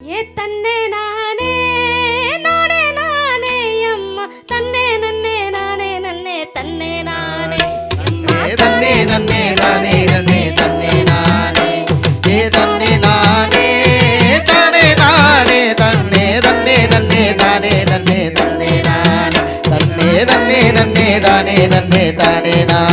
ஏ தன்னே நானே நானே நானே அம்மா. தன்னே நன்னே நானே நன்னே தன்னே நானே ஏ தன்னே நன்னே நானே நன்னே தன்னே நானே. ஏ தன்னே நானே தானே நானே தன்னே தன்னே நன்னே தானே நன்னே தன்னே நானே. தன்னே தன்னே நன்னே தானே நன்னே தானே நானே.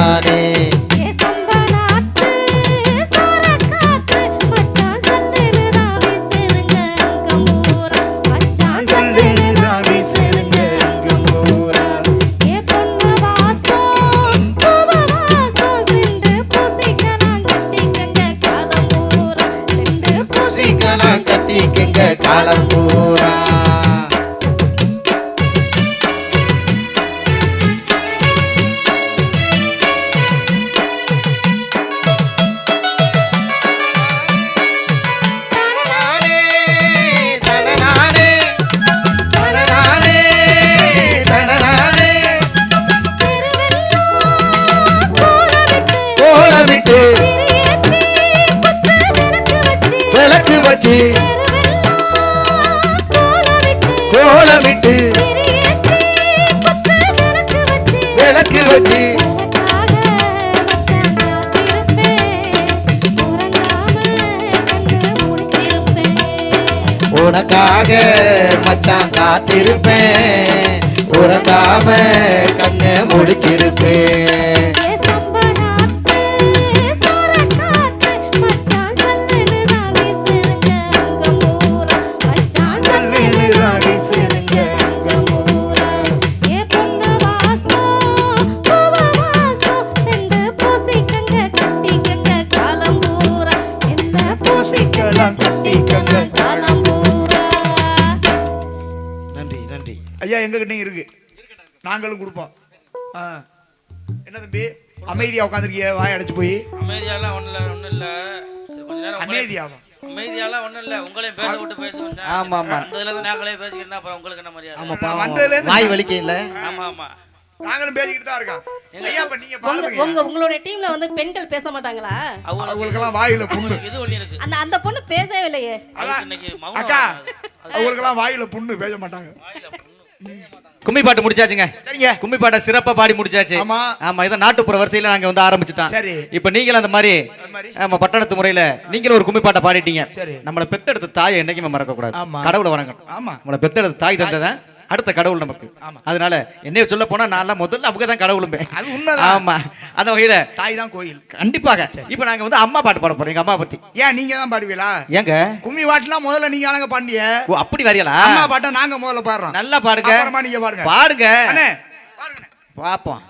கட்டிக்கங்க காலம் பூரா. விட்டு விளக்கு வச்சு உனக்காக மச்சான் காத்திருப்பேன். உறங்காம கண்ணை முடிச்சிருப்பேன். ஐயா எங்ககிட்டயும் இருக்கு. நாங்களும் கொடுப்போம். ஆ. என்ன தம்பி? அமைதியா உட்காந்துருக்கிய வாய் அடைச்சு போய். அமைதியாலாம் ஒண்ணும் இல்ல ஒண்ணும் இல்ல. கொஞ்ச நேரம் உங்களே- அமைதியாவா? அமைதியாலாம் ஒண்ணும் இல்ல. உங்களையும் பேச விட்டு பேச வந்தேன். ஆமா, ஆமா. அந்த இதுல இருந்து நாங்களே பேசிக்கிறேன் அப்புறம் உங்களுக்கு என்ன மரியாதை? ஆமாப்பா வந்ததுல இருந்து வாய் வலிக்க இல்ல. ஆமா ஆமா. நாங்களும் பேசிக்கிட்டு தான் இருக்கோம். ஐயா இப்ப நீங்க பாருங்க. உங்க உங்களுடைய டீம்ல வந்து பெண்கள் பேச மாட்டாங்களா? அவங்களுக்கு அவங்களுக்கெல்லாம் வாயில புண்ணு. இது ஒண்ணு இருக்கு. அந்த அந்த பொண்ணு பேசவே இல்லையே. அக்கா அது அவங்களுக்கெல்லாம் வாயில புண்ணு பேச மாட்டாங்க. கும்மி பாட்டு முடிச்சாச்சுங்க. சரிங்க. கும்மி பாட்டை சிறப்பா பாடி முடிச்சாச்சு. ஆமா. ஆமா இதை நாட்டுப்புற வரிசையில நாங்க வந்து ஆரம்பிச்சுட்டோம். சரி. இப்ப நீங்களும் அந்த மாதிரி ஆமா பட்டணத்து முறையில நீங்களும் ஒரு கும்மி பாட்டை பாடிட்டீங்க. சரி. நம்மள பெத்தெடுத்த தாயை என்னைக்குமே மறக்க கூடாது. கடவுளை வணங்கணும். ஆமா. நம்மள பெத்தெடுத்த தாய் தந்ததான் அடுத்த கடவுள் நமக்கு. ஆமா. அதனால என்னைய சொல்ல போனா நான் முதல்ல அவங்க தான் கடவுளுமே அது உண்மைதான். ஆமா. அந்த வகையில தாய் தான் கோயில். கண்டிப்பாக. இப்ப நாங்க வந்து அம்மா பாட்டு பாட போறோம். எங்க அம்மா பத்தி. ஏன் நீங்க தான் பாடுவீங்களா ஏங்க. கும்மி பாட்டுலாம் முதல்ல நீங்க ஆனங்க பாண்டிய ஓ அப்படி வரையலா? அம்மா பாட்டை நாங்க முதல்ல பாடுறோம். நல்லா பாடுங்க. அப்புறமா நீங்க பாடுங்க. பாடுங்க. அண்ணே பாருங்க பாப்போம்.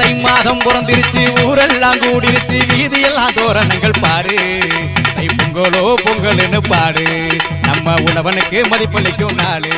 தை மாதம் பிறந்திருச்சு ஊரெல்லாம் கூடிருச்சு வீதியெல்லாம் தோரணங்கள் பாரு தை பொங்கலோ பொங்கல்னு பாடு. நம்ம உணவனுக்கு மதிப்பளிக்கும் நாளு.